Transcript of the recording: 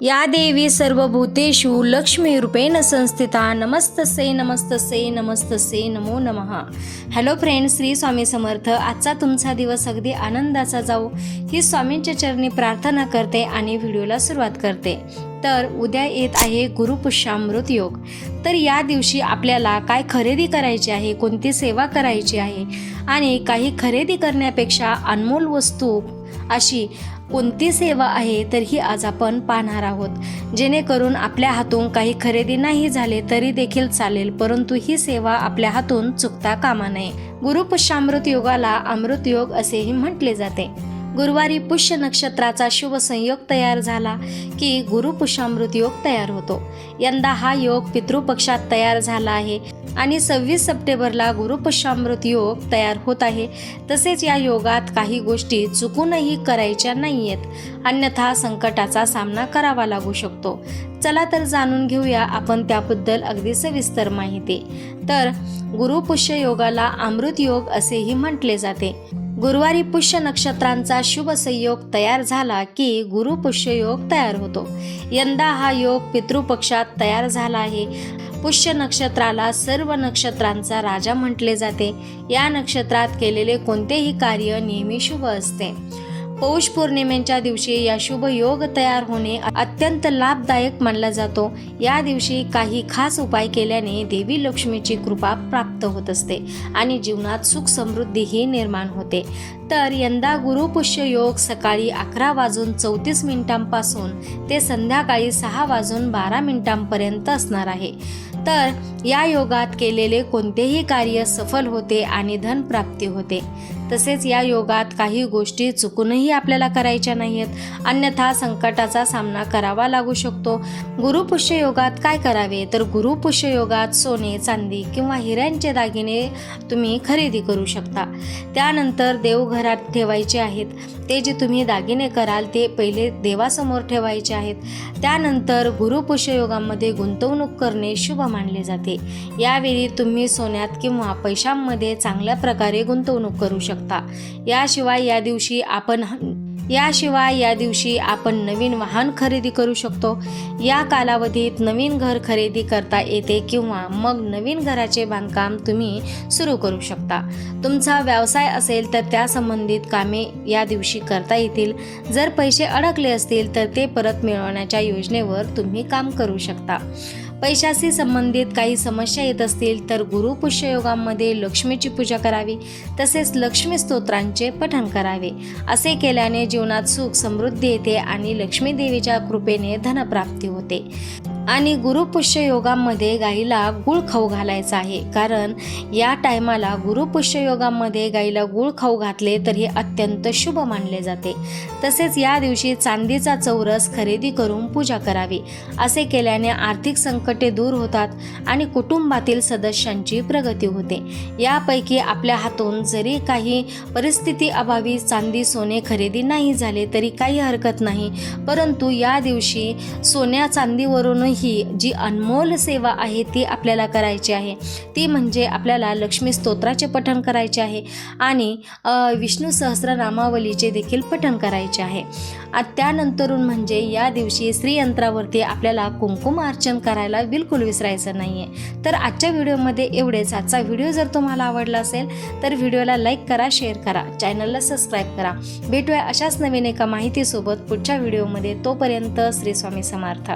या देवी सर्व भूतेषु लक्ष्मीरूपेण संस्थिता। नमस्तसे नमस्तसे नमस्तसे नमो नमः। हॅलो फ्रेंड श्री स्वामी समर्थ आजचा तुमचा दिवस अगदी आनंदाचा जाऊ ही स्वामींच्या चरणी प्रार्थना करते आणि व्हिडिओला सुरुवात करते. तर उद्या येत आहे गुरुपुष्यामृत योग. तर या दिवशी आपल्याला काय खरेदी करायची आहे कोणती सेवा करायची आहे आणि काही खरेदी करण्यापेक्षा अनमोल वस्तू अशी कोणती सेवा आहे तर ही आज आपण पाहणार आहोत. जेणेकरून आपल्या हातून काही खरेदी नाही झाले तरी देखील चालेल परंतु ही सेवा आपल्या हातून चुकता कामा नये. गुरुपुष्यामृत योगाला अमृत योग असेही म्हटले जाते. गुरुवारी पुष्य नक्षत्राचा शुभ संयोग तयार झाला की गुरुपुष्यामृत योग तयार होतो. यंदा हा योग पितृपक्षात तयार झाला आहे आणि सव्वीस सप्टेंबरला गुरुपुष्यामृत योग तयार होत आहे. तसेच या योगात काही गोष्टी चुकूनही करायच्या नाही आहेत अन्यथा संकटाचा सामना करावा लागू शकतो. चला तर जाणून घेऊया आपण त्याबद्दल अगदी सविस्तर माहिती. तर गुरुपुष्य योगाला अमृत योग असेही म्हटले जाते. गुरुवारी पुष्य नक्षत्रांचा शुभ संयोग तयार झाला की गुरु पुष्य योग तयार होतो. यंदा हा योग पितृपक्षात तयार झाला आहे. पुष्य नक्षत्राला सर्व नक्षत्रांचा राजा म्हटले जाते. या नक्षत्रात केलेले कोणतेही कार्य नेहमी शुभ असते. पौष पौर्णिमेच्या दिवशी या शुभ योग तयार होणे अत्यंत लाभदायक मानला जातो. या दिवशी काही खास उपाय केल्याने देवी लक्ष्मीची कृपा प्राप्त होत असते आणि जीवनात सुख समृद्धीही निर्माण होते. तर यंदा गुरुपुष्य योग सकाळी अकरा वाजून चौतीस मिनिटांपासून ते संध्याकाळी सहा वाजून बारा मिनिटांपर्यंत असणार आहे. तर या योगात केलेले कोणतेही कार्य सफल होते आणि धनप्राप्ती होते. तसेच या योगात काही गोष्टी चुकूनही आपल्याला करायच्या नाही आहेत अन्यथा संकटाचा सामना करावा लागू शकतो. गुरुपुष्य योगात काय करावे? तर गुरुपुष्य योगात सोने चांदी किंवा हिऱ्यांचे दागिने तुम्ही खरेदी करू शकता. त्यानंतर देवघरात ठेवायचे आहेत. ते जे तुम्ही दागिने कराल ते पहिले देवासमोर ठेवायचे आहेत. त्यानंतर गुरुपुष्य योगामध्ये गुंतवणूक करणे शुभ मानले जाते. यावेळी तुम्ही सोन्यात किंवा पैशांमध्ये चांगल्या प्रकारे गुंतवणूक करू शकता. याशिवाय या दिवशी आपण याशिवाय या दिवशी आपण नवीन वाहन खरेदी करू शकतो. या कालावधीत नवीन घर खरेदी करता येते किंवा मग नवीन घराचे बांधकाम तुम्ही सुरू करू शकता. तुमचा व्यवसाय असेल तर त्या संबंधित कामे या दिवशी करता येतील. जर पैसे अडकले असतील तर ते परत मिळवण्याच्या योजनेवर तुम्ही काम करू शकता. पैशाशी संबंधित काही समस्या येत असतील तर गुरु पुष्ययोगामध्ये लक्ष्मीची पूजा करावी तसेच लक्ष्मी स्तोत्रांचे पठण करावे. असे केल्याने जीवनात सुख समृद्धी येते आणि लक्ष्मी देवीच्या कृपेने धनप्राप्ती होते. आणि गुरुपुष्य योगामध्ये गाईला गुळ खाऊ घालायचा आहे. कारण या टायमाला गुरुपुष्य योगामध्ये गाईला गुळ खाऊ घातले तर हे अत्यंत शुभ मानले जाते. तसेच या दिवशी चांदीचा चौरस खरेदी करून पूजा करावी. असे केल्याने आर्थिक संकटे दूर होतात आणि कुटुंबातील सदस्यांची प्रगती होते. यापैकी आपल्या हातून जरी काही परिस्थिती अभावी चांदी सोने खरेदी नाही झाले तरी काही हरकत नाही. परंतु या दिवशी सोन्या ही जी अनमोल सेवा आहे ती आपल्याला करायची आहे. ती म्हणजे आपल्याला लक्ष्मी स्तोत्राचे पठण करायचे आहे आणि विष्णू सहस्रनामावलीचे देखील पठण करायचे आहे. आ- त्यानंतरून म्हणजे या दिवशी श्रीयंत्रावरती आपल्याला कुंकुम अर्चन करायला बिलकुल विसरायचं नाही आहे तर आजच्या व्हिडिओमध्ये एवढेच. आजचा व्हिडिओ जर तुम्हाला आवडला असेल तर व्हिडिओला लाईक करा शेअर करा चॅनलला सबस्क्राईब करा. भेटूया अशाच नवीन एका माहितीसोबत पुढच्या व्हिडिओमध्ये. तोपर्यंत श्री स्वामी समर्थ.